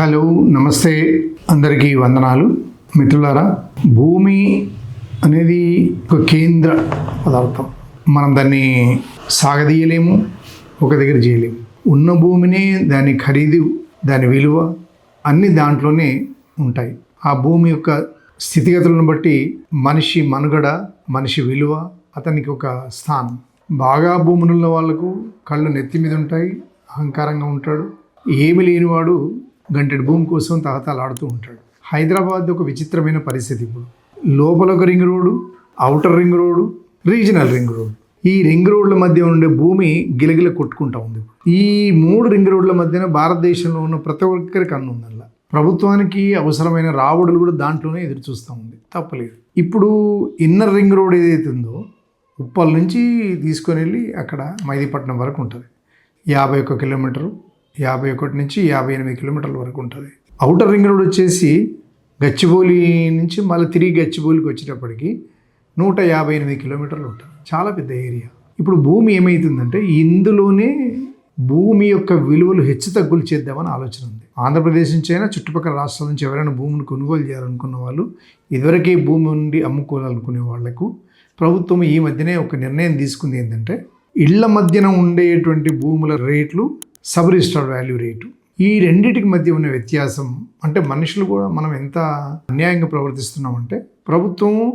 Hello నమస్తే. అందరికీ వందనాలు. మిత్రులారా భూమి అనేది ఒక కేంద్ర పదార్థం. మనం దాన్ని సాగదీయలేము ఒక దగ్గర చేయలేము. ఉన్న భూమినే దాని ఖరీదు దాని విలువ అన్ని దాంట్లోనే ఉంటాయి. ఆ భూమి యొక్క స్థితిగతులను బట్టి మనిషి మనుగడ మనిషి విలువ అతనికి ఒక స్థానం. బాగా భూములు ఉన్న వాళ్ళకు కళ్ళు నెత్తి మీద ఉంటాయి అహంకారంగా ఉంటాడు. ఏమి లేనివాడు గంటెడు భూమి కోసం తహతలాడుతూ ఉంటాడు. హైదరాబాద్ ఒక విచిత్రమైన పరిస్థితి ఇప్పుడు. లోపల ఒక ring road outer ring road regional ring road ఈ రింగ్ రోడ్ల మధ్య ఉండే భూమి గిలగిల కొట్టుకుంటా ఉంది. ఈ మూడు రింగ్ రోడ్ల మధ్యన భారతదేశంలో ఉన్న ప్రతి ఒక్కరి కన్ను ఉందల్లా. ప్రభుత్వానికి అవసరమైన రావుడులు కూడా దాంట్లోనే ఎదురు చూస్తూ ఉంది. తప్పలేదు. ఇప్పుడు ఇన్నర్ రింగ్ రోడ్ ఏదైతే ఉందో ఉప్పల్ నుంచి తీసుకొని వెళ్ళి అక్కడ మైదీపట్నం వరకు ఉంటుంది. యాభై ఒక్క కిలోమీటరు యాభై ఒకటి నుంచి యాభై ఎనిమిది కిలోమీటర్ల వరకు ఉంటుంది. అవుటర్ రింగ్ రోడ్ వచ్చేసి గచ్చిబౌలి నుంచి మళ్ళీ తిరిగి గచ్చిబౌలికి వచ్చేటప్పటికి నూట యాభై ఎనిమిది కిలోమీటర్లు ఉంటుంది. చాలా పెద్ద ఏరియా. ఇప్పుడు భూమి ఏమవుతుందంటే ఇందులోనే భూమి యొక్క విలువలు హెచ్చు తగ్గులు చేద్దామని ఆలోచన ఉంది. ఆంధ్రప్రదేశ్ నుంచి అయినా చుట్టుపక్కల రాష్ట్రాల నుంచి ఎవరైనా భూమిని కొనుగోలు చేయాలనుకున్న వాళ్ళు ఇదివరకే భూమి నుండి అమ్ముకోవాలనుకునే వాళ్ళకు ప్రభుత్వం ఈ మధ్యనే ఒక నిర్ణయం తీసుకుంది ఏంటంటే ఇళ్ళ మధ్యన ఉండేటువంటి భూముల రేట్లు సబ్ రిజిస్టర్ వాల్యూ రేటు. ఈ రెండింటికి మధ్య ఉన్న వ్యత్యాసం అంటే మనుషులు కూడా మనం ఎంత అన్యాయంగా ప్రవర్తిస్తున్నామంటే ప్రభుత్వం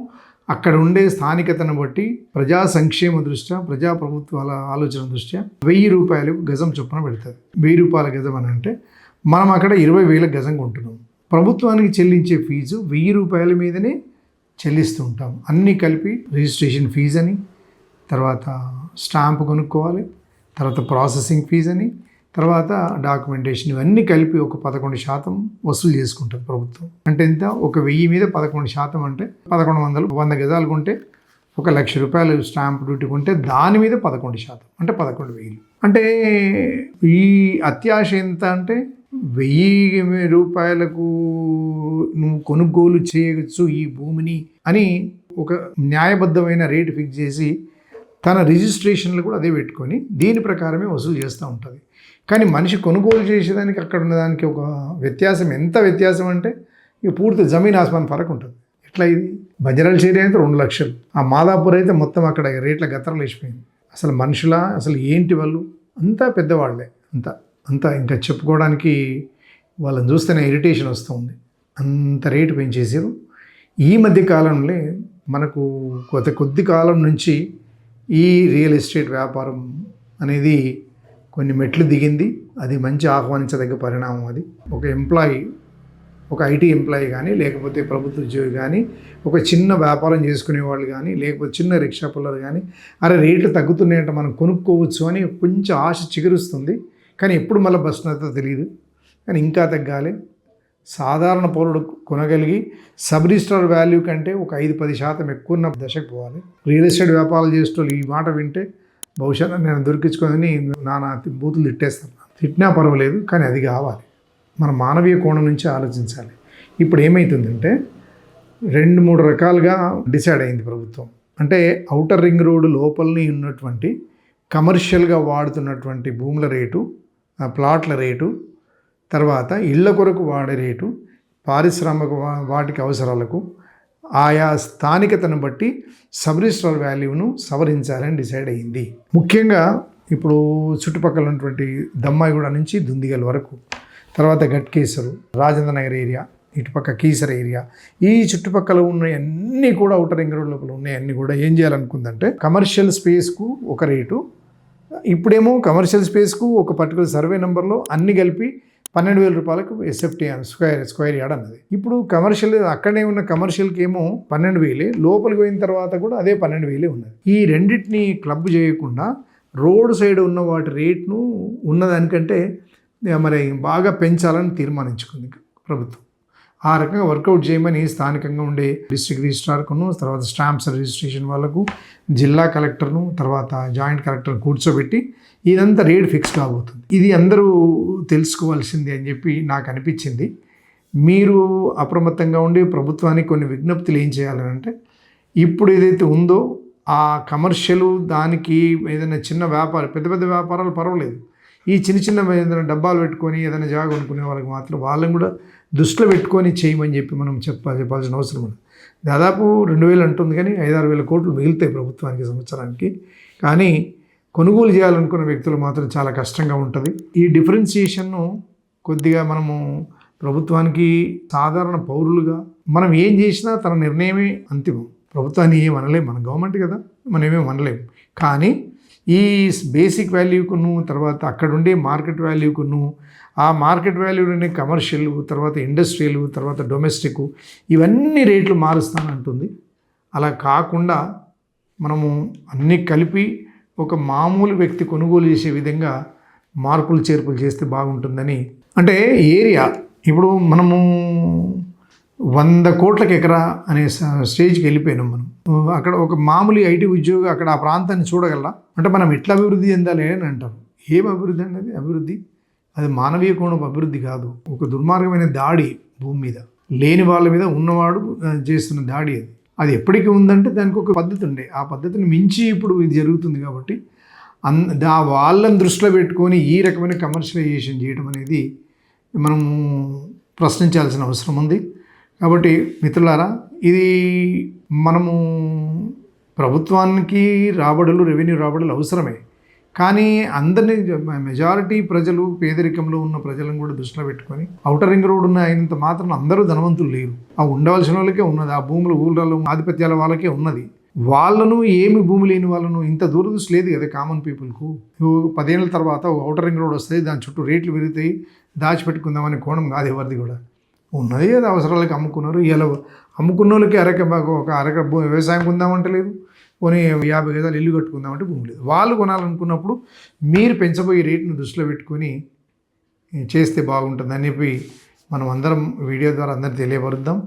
అక్కడ ఉండే స్థానికతను బట్టి ప్రజా సంక్షేమ దృష్ట్యా ప్రజా ప్రభుత్వాల ఆలోచన దృష్ట్యా వెయ్యి రూపాయలు గజం చొప్పున పెడుతుంది. వెయ్యి రూపాయల గజం అని అంటే మనం అక్కడ ఇరవై వేల గజం కొంటున్నాం. ప్రభుత్వానికి చెల్లించే ఫీజు వెయ్యి రూపాయల మీదనే చెల్లిస్తూ ఉంటాం. అన్నీ కలిపి రిజిస్ట్రేషన్ ఫీజు అని తర్వాత స్టాంప్ కొనుక్కోవాలి తర్వాత ప్రాసెసింగ్ ఫీజు అని తర్వాత డాక్యుమెంటేషన్ ఇవన్నీ కలిపి ఒక పదకొండు శాతం వసూలు చేసుకుంటుంది ప్రభుత్వం. అంటే ఎంత? ఒక వెయ్యి మీద పదకొండు శాతం అంటే పదకొండు వందలు వంద గజాలు కొంటే ఒక లక్ష రూపాయలు స్టాంప్ డ్యూటీ కొంటే దాని మీద పదకొండు శాతం అంటే పదకొండు వేలు. అంటే ఈ అత్యాశ ఎంత అంటే వెయ్యి రూపాయలకు నువ్వు కొనుగోలు చేయవచ్చు ఈ భూమిని అని ఒక న్యాయబద్ధమైన రేటు ఫిక్స్ చేసి తన రిజిస్ట్రేషన్లు కూడా అదే పెట్టుకొని దీని ప్రకారమే వసూలు చేస్తూ ఉంటుంది. కానీ మనిషి కొనుగోలు చేసేదానికి అక్కడ ఉన్నదానికి ఒక వ్యత్యాసం. ఎంత వ్యత్యాసం అంటే ఇక పూర్తి జమీన్ ఆస్మాన్ ఫరక్ ఉంటుంది. ఎట్లా ఇది? బంజరాల చీర అయితే రెండు లక్షలు. ఆ మాదాపూర్ అయితే మొత్తం అక్కడ రేట్ల గతరలు వేసిపోయింది. అసలు మనుషుల? అసలు ఏంటి వాళ్ళు? అంతా పెద్దవాళ్ళే అంతా అంతా ఇంకా చెప్పుకోవడానికి వాళ్ళని చూస్తేనే ఇరిటేషన్ వస్తుంది. అంత రేటు పెంచేసారు ఈ మధ్య కాలంలో మనకు కొత్త కొద్ది కాలం నుంచి ఈ రియల్ ఎస్టేట్ వ్యాపారం అనేది కొన్ని మెట్లు దిగింది. అది మంచి ఆహ్వానించదగ్గ పరిణామం అది. ఒక ఎంప్లాయీ ఒక ఐటీ ఎంప్లాయీ కానీ లేకపోతే ప్రభుత్వ ఉద్యోగి కానీ ఒక చిన్న వ్యాపారం చేసుకునే వాళ్ళు కానీ లేకపోతే చిన్న రిక్షా పుల్లలు కానీ అరే రేట్లు తగ్గుతున్నాయంటే మనం కొనుక్కోవచ్చు అని కొంచెం ఆశ చిగురుస్తుంది. కానీ ఎప్పుడు మళ్ళీ బస్ అవుతుందో తెలియదు కానీ ఇంకా తగ్గాలి. సాధారణ పౌరుడు కొనగలిగి సబ్ రిజిస్టర్ వాల్యూ కంటే ఒక ఐదు పది శాతం ఎక్కువ ఉన్న దశకు పోవాలి. రియల్ ఎస్టేట్ వ్యాపారాలు చేసేటోళ్ళు ఈ మాట వింటే బహుశా నేను దొరికించుకొని నానా బూతులు తిట్టేస్తాను. తిట్టినా పర్వాలేదు కానీ అది కావాలి. మన మానవీయ కోణం నుంచి ఆలోచించాలి. ఇప్పుడు ఏమవుతుందంటే రెండు మూడు రకాలుగా డిసైడ్ అయింది ప్రభుత్వం. అంటే ఔటర్ రింగ్ రోడ్డు లోపలని ఉన్నటువంటి కమర్షియల్గా వాడుతున్నటువంటి భూముల రేటు ఆ ప్లాట్ల రేటు తర్వాత ఇళ్ళ కొరకు వాడే రేటు పారిశ్రామిక వాటికి అవసరాలకు ఆయా స్థానికతను బట్టి సబరిస్టర్ వాల్యూను సవరించాలని డిసైడ్ అయ్యింది ముఖ్యంగా ఇప్పుడు చుట్టుపక్కల ఉన్నటువంటి దమ్మాయిగూడ నుంచి దుందిగల్ వరకు తర్వాత గట్కేశ్వరు రాజేంద్ర నగర్ ఏరియా ఇటుపక్క కీసర ఏరియా ఈ చుట్టుపక్కల ఉన్న అన్నీ కూడా అవుటర్ రింగ్ రోడ్ లోపల ఉన్నాయి అన్నీ కూడా ఏం చేయాలనుకుందంటే కమర్షియల్ స్పేస్కు ఒక రేటు ఇప్పుడేమో కమర్షియల్ స్పేస్కు ఒక పర్టికులర్ సర్వే నెంబర్లో అన్ని కలిపి పన్నెండు వేల రూపాయలకు ఎస్ఎఫ్టీ అని స్క్వేర్ స్క్వేర్ యార్డ్ అన్నది. ఇప్పుడు కమర్షియల్ అక్కడే ఉన్న కమర్షియల్కి ఏమో పన్నెండు వేలే లోపలికి పోయిన తర్వాత కూడా అదే పన్నెండు వేలే ఉన్నది. ఈ రెండింటిని క్లబ్ చేయకుండా రోడ్ సైడ్ ఉన్న వాటి రేట్ను ఉన్నదానికంటే మరి బాగా పెంచాలని తీర్మానించుకుంది ప్రభుత్వం. ఆ రకంగా వర్కౌట్ చేయమని స్థానికంగా ఉండే డిస్ట్రిక్ట్ రిజిస్ట్రార్కును తర్వాత స్టాంప్స్ రిజిస్ట్రేషన్ వాళ్ళకు జిల్లా కలెక్టర్ను తర్వాత జాయింట్ కలెక్టర్ను కూర్చోబెట్టి ఇదంతా రేట్ ఫిక్స్ కాబోతుంది. ఇది అందరూ తెలుసుకోవాల్సింది అని చెప్పి నాకు అనిపించింది. మీరు అప్రమత్తంగా ఉండి ప్రభుత్వానికి కొన్ని విజ్ఞప్తులు ఏం చేయాలని అంటే ఇప్పుడు ఏదైతే ఉందో ఆ కమర్షియల్ దానికి ఏదైనా చిన్న వ్యాపారం పెద్ద పెద్ద వ్యాపారాలు పర్వాలేదు. ఈ చిన్న చిన్న ఏదైనా డబ్బాలు పెట్టుకొని ఏదైనా జాగ కొనుక్కునే వాళ్ళకి మాత్రం వాళ్ళని కూడా దృష్టిలో పెట్టుకొని చేయమని చెప్పి మనం చెప్ప చెప్పాల్సిన అవసరం ఉంది. దాదాపు రెండు వేలు అంటుంది కానీ ఐదారు వేల కోట్లు మిగులుతాయి ప్రభుత్వానికి సంవత్సరానికి. కానీ కొనుగోలు చేయాలనుకున్న వ్యక్తులు మాత్రం చాలా కష్టంగా ఉంటుంది. ఈ డిఫరెన్సియేషన్ను కొద్దిగా మనము ప్రభుత్వానికి సాధారణ పౌరులుగా మనం ఏం చేసినా తన నిర్ణయమే అంతిమం. ప్రభుత్వాన్ని ఏం అనలేము మన గవర్నమెంట్ కదా మనం ఏమేమి అనలేము కానీ ఈ బేసిక్ వాల్యూకును తర్వాత అక్కడుండే మార్కెట్ వాల్యూకును ఆ మార్కెట్ వాల్యూలోనే కమర్షియల్ తర్వాత ఇండస్ట్రియల్ తర్వాత డొమెస్టిక్ ఇవన్నీ రేట్లు మారుస్తానంటుంది అలా కాకుండా మనము అన్నీ కలిపి ఒక మామూలు వ్యక్తి కొనుగోలు చేసే విధంగా మార్పులు చేర్పులు చేస్తే బాగుంటుందని. అంటే ఏరియా ఇప్పుడు మనము వంద కోట్లకి ఎకరా అనే స్టేజ్కి వెళ్ళిపోయినాం మనం. అక్కడ ఒక మామూలు ఐటీ ఉద్యోగి అక్కడ ఆ ప్రాంతాన్ని చూడగలరా? అంటే మనం ఎట్లా అభివృద్ధి చెందాలి అని అంటారు. ఏం అభివృద్ధి అనేది అభివృద్ధి? అది మానవీయ కోణం అభివృద్ధి కాదు. ఒక దుర్మార్గమైన దాడి భూమి మీద. లేని వాళ్ళ మీద ఉన్నవాడు చేస్తున్న దాడి అది. అది ఎప్పటికీ ఉందంటే దానికి ఒక పద్ధతి ఉండే. ఆ పద్ధతిని మించి ఇప్పుడు ఇది జరుగుతుంది కాబట్టి అన్ దా వాళ్ళని దృష్టిలో పెట్టుకొని ఈ రకమైన కమర్షియలైజేషన్ చేయడం అనేది మనము ప్రశ్నించాల్సిన అవసరం ఉంది. కాబట్టి మిత్రులారా ఇది మనము ప్రభుత్వానికి రాబడులు రెవెన్యూ రాబడులు అవసరమే. కానీ అందరినీ మెజారిటీ ప్రజలు పేదరికంలో ఉన్న ప్రజలను కూడా దృష్టిలో పెట్టుకొని ఔటర్ రింగ్ రోడ్ ఉన్న అయినంత మాత్రం అందరూ ధనవంతులు లేరు. ఆ ఉండవలసిన వాళ్ళకే ఉన్నది ఆ భూములు ఊళ్ళలో ఆధిపత్యాల వాళ్ళకే ఉన్నది. వాళ్ళను ఏమి భూమి లేని వాళ్ళను ఇంత దూరదృష్టి లేదు కదా కామన్ పీపుల్కు పదేళ్ళ తర్వాత ఒక ఔటర్ రింగ్ రోడ్ వస్తుంది దాని చుట్టూ రేట్లు పెరుగుతాయి దాచిపెట్టుకుందామనే కోణం కాదు ఎవరిది కూడా. ఉన్నది ఏదో అవసరాలకు అమ్ముకున్నారు. ఇలా అమ్ముకున్న వాళ్ళకి అరక ఒక అరక వ్యవసాయం కొందామంటే లేదు. కొని యాభై గజాలు ఇల్లు కట్టుకుందామంటే భూమి లేదు. వాళ్ళు కొనాలనుకున్నప్పుడు మీరు పెంచబోయే రేటును దృష్టిలో పెట్టుకొని చేస్తే బాగుంటుందని చెప్పి మనం అందరం వీడియో ద్వారా అందరికీ తెలియపరుద్దాం.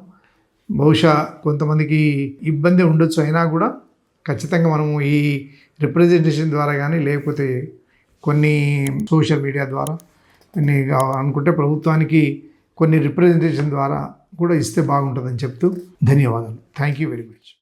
బహుశా కొంతమందికి ఇబ్బంది ఉండొచ్చు అయినా కూడా ఖచ్చితంగా మనము ఈ రిప్రజెంటేషన్ ద్వారా కానీ లేకపోతే కొన్ని సోషల్ మీడియా ద్వారా కొన్ని అనుకుంటే ప్రభుత్వానికి కొన్ని రిప్రజెంటేషన్ ద్వారా కూడా ఇస్తే బాగుంటుందని చెప్తూ ధన్యవాదాలు. Thank you very much